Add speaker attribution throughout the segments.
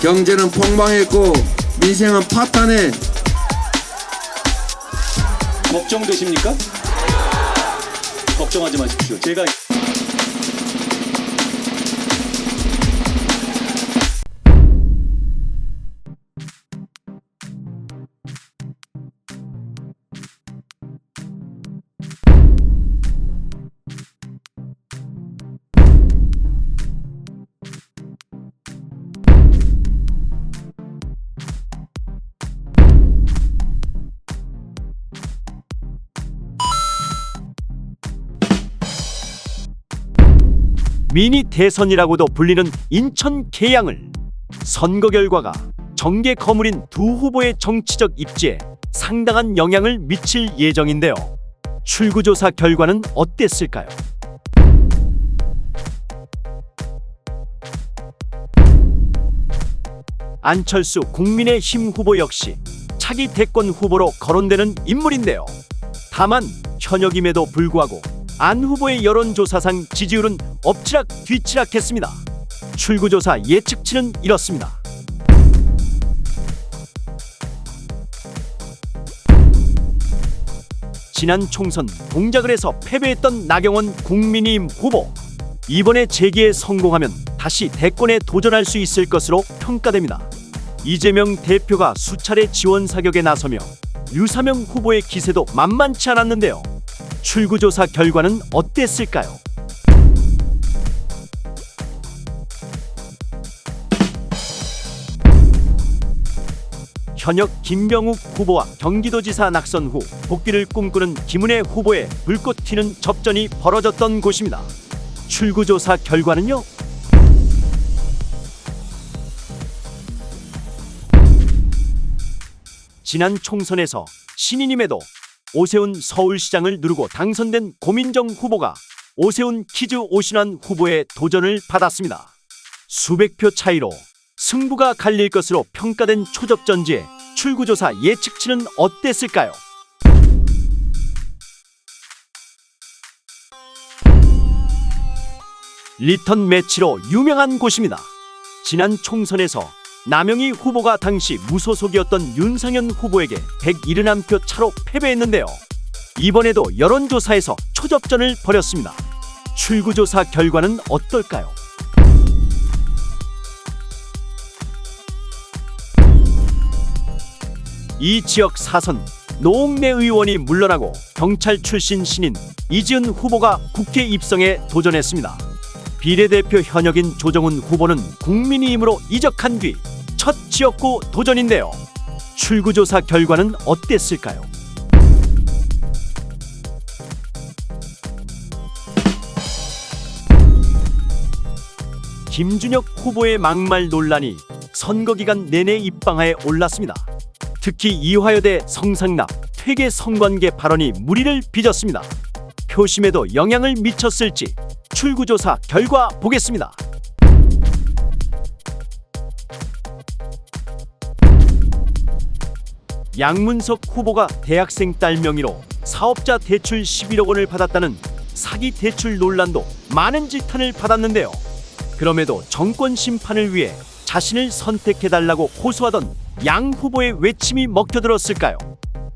Speaker 1: 경제는 폭망했고 민생은 파탄에
Speaker 2: 걱정되십니까? 걱정하지 마십시오. 제가
Speaker 3: 미니 대선이라고도 불리는 인천 계양을 선거 결과가 정계 거물인 두 후보의 정치적 입지에 상당한 영향을 미칠 예정인데요. 출구조사 결과는 어땠을까요? 안철수 국민의힘 후보 역시 차기 대권 후보로 거론되는 인물인데요. 다만 현역임에도 불구하고 안 후보의 여론조사상 지지율은 엎치락 뒤치락했습니다. 출구조사 예측치는 이렇습니다. 지난 총선 동작을 해서 패배했던 나경원 국민의힘 후보 이번에 재기에 성공하면 다시 대권에 도전할 수 있을 것으로 평가됩니다. 이재명 대표가 수차례 지원 사격에 나서며 유사명 후보의 기세도 만만치 않았는데요. 출구조사 결과는 어땠을까요? 현역 김병욱 후보와 경기도지사 낙선 후 복귀를 꿈꾸는 김은혜 후보의 불꽃 튀는 접전이 벌어졌던 곳입니다. 출구조사 결과는요? 지난 총선에서 신인임에도 오세훈 서울시장을 누르고 당선된 고민정 후보가 오세훈 키즈 오신환 후보의 도전을 받았습니다. 수백 표 차이로 승부가 갈릴 것으로 평가된 초접전지에 출구조사 예측치는 어땠을까요? 리턴 매치로 유명한 곳입니다. 지난 총선에서 남영희 후보가 당시 무소속이었던 윤상현 후보에게 171표 차로 패배했는데요. 이번에도 여론조사에서 초접전을 벌였습니다. 출구조사 결과는 어떨까요? 이 지역 사선 노웅래 의원이 물러나고 경찰 출신 신인 이지은 후보가 국회 입성에 도전했습니다. 비례대표 현역인 조정훈 후보는 국민의힘으로 이적한 뒤 첫 지역구 도전인데요. 출구조사 결과는 어땠을까요? 김준혁 후보의 막말 논란이 선거 기간 내내 입방아에 올랐습니다. 특히 이화여대 성상납 퇴계 성관계 발언이 무리를 빚었습니다. 표심에도 영향을 미쳤을지 출구조사 결과 보겠습니다. 양문석 후보가 대학생 딸 명의로 사업자 대출 11억 원을 받았다는 사기 대출 논란도 많은 지탄을 받았는데요. 그럼에도 정권 심판을 위해 자신을 선택해달라고 호소하던 양 후보의 외침이 먹혀들었을까요?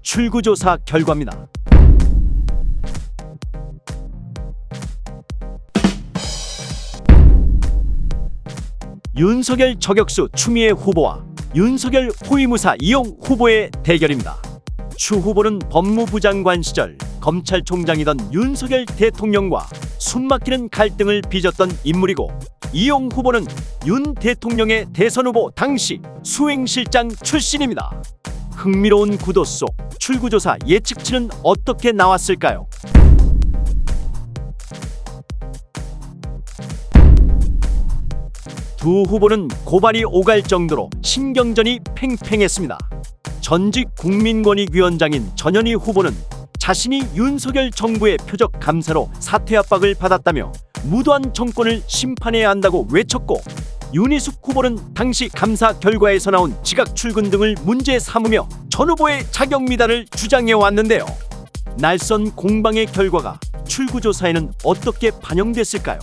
Speaker 3: 출구조사 결과입니다. 윤석열 저격수 추미애 후보와 윤석열 호위무사 이용 후보의 대결입니다. 추 후보는 법무부 장관 시절 검찰총장이던 윤석열 대통령과 숨막히는 갈등을 빚었던 인물이고 이용 후보는 윤 대통령의 대선 후보 당시 수행실장 출신입니다. 흥미로운 구도 속 출구조사 예측치는 어떻게 나왔을까요? 두 후보는 고발이 오갈 정도로 신경전이 팽팽했습니다. 전직 국민권익위원장인 전현희 후보는 자신이 윤석열 정부의 표적 감사로 사퇴 압박을 받았다며 무도한 정권을 심판해야 한다고 외쳤고 윤희숙 후보는 당시 감사 결과에서 나온 지각 출근 등을 문제 삼으며 전 후보의 자격 미달을 주장해 왔는데요. 날선 공방의 결과가 출구조사에는 어떻게 반영됐을까요?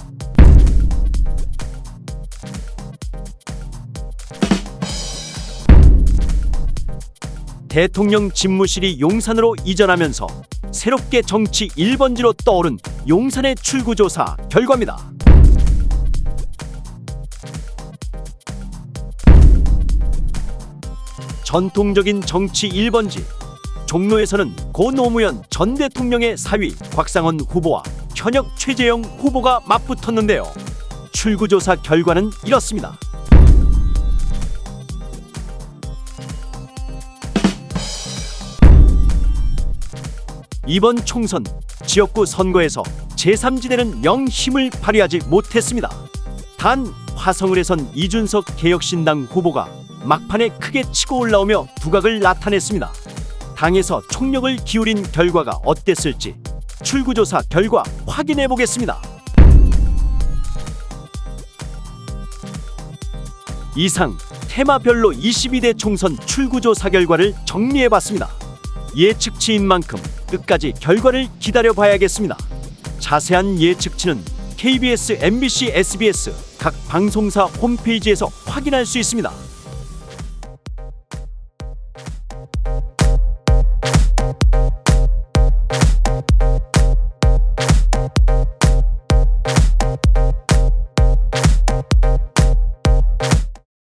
Speaker 3: 대통령 집무실이 용산으로 이전하면서 새롭게 정치 1번지로 떠오른 용산의 출구조사 결과입니다. 전통적인 정치 1번지 종로에서는 고 노무현 전 대통령의 사위 곽상원 후보와 현역 최재형 후보가 맞붙었는데요. 출구조사 결과는 이렇습니다. 이번 총선 지역구 선거에서 제3지대는 영 힘을 발휘하지 못했습니다. 단 화성을에선 이준석 개혁신당 후보가 막판에 크게 치고 올라오며 두각을 나타냈습니다. 당에서 총력을 기울인 결과가 어땠을지 출구조사 결과 확인해 보겠습니다. 이상 테마별로 22대 총선 출구조사 결과를 정리해 봤습니다. 예측치인 만큼 끝까지 결과를 기다려봐야겠습니다. 자세한 예측치는 KBS, MBC, SBS 각 방송사 홈페이지에서 확인할 수 있습니다.